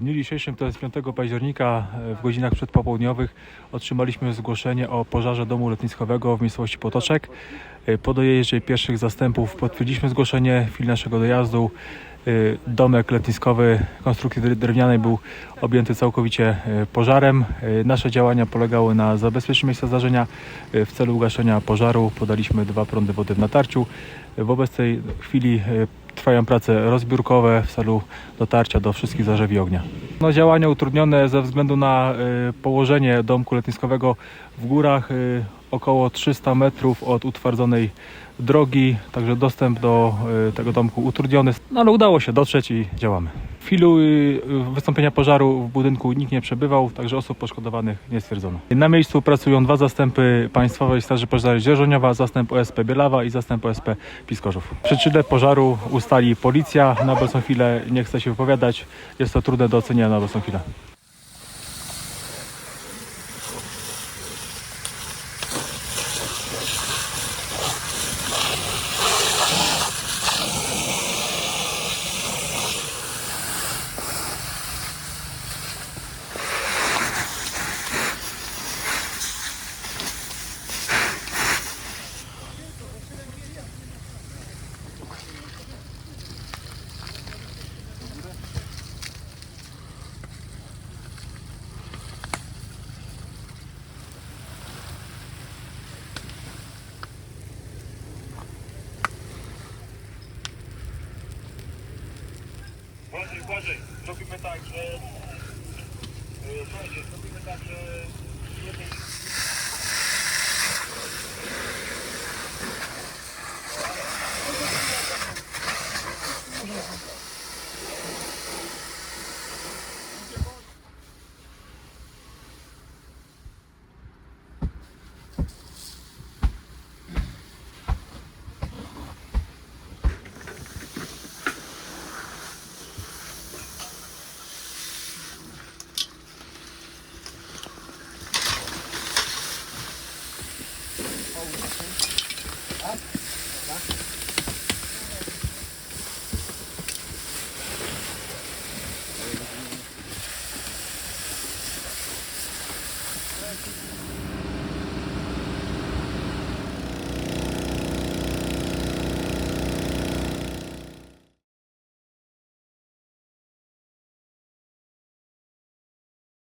W dniu dzisiejszym, to jest 5 października, e, w godzinach przedpopołudniowych, otrzymaliśmy zgłoszenie o pożarze domu letniskowego w miejscowości Potoczek. E, Po dojeździe pierwszych zastępów potwierdziliśmy zgłoszenie. W chwili naszego dojazdu e, domek letniskowy konstrukcji dre- drewnianej był objęty całkowicie pożarem. Nasze działania polegały na zabezpieczeniu miejsca zdarzenia. W celu ugaszenia pożaru podaliśmy dwa prądy wody w natarciu. E, W obecnej chwili trwają prace rozbiórkowe w celu dotarcia do wszystkich zarzewi ognia. No, działania utrudnione ze względu na y, położenie domku letniskowego w górach, y, około 300 metrów od utwardzonej drogi, także dostęp do y, tego domku utrudniony, no ale udało się dotrzeć i działamy. W chwili y, wystąpienia pożaru w budynku nikt nie przebywał, także osób poszkodowanych nie stwierdzono. Na miejscu pracują dwa zastępy Państwowej Straży Pożarnej Dzierżoniowa, zastęp OSP Bielawa i zastęp OSP Piskorzów. Przyczynę pożaru ustali policja, na obecną chwilę nie chce się wypowiadać, jest to trudne do ocenienia na obecną chwilę. Błażej, Błażej, robimy tak, że... E, Błażej, robimy tak, że...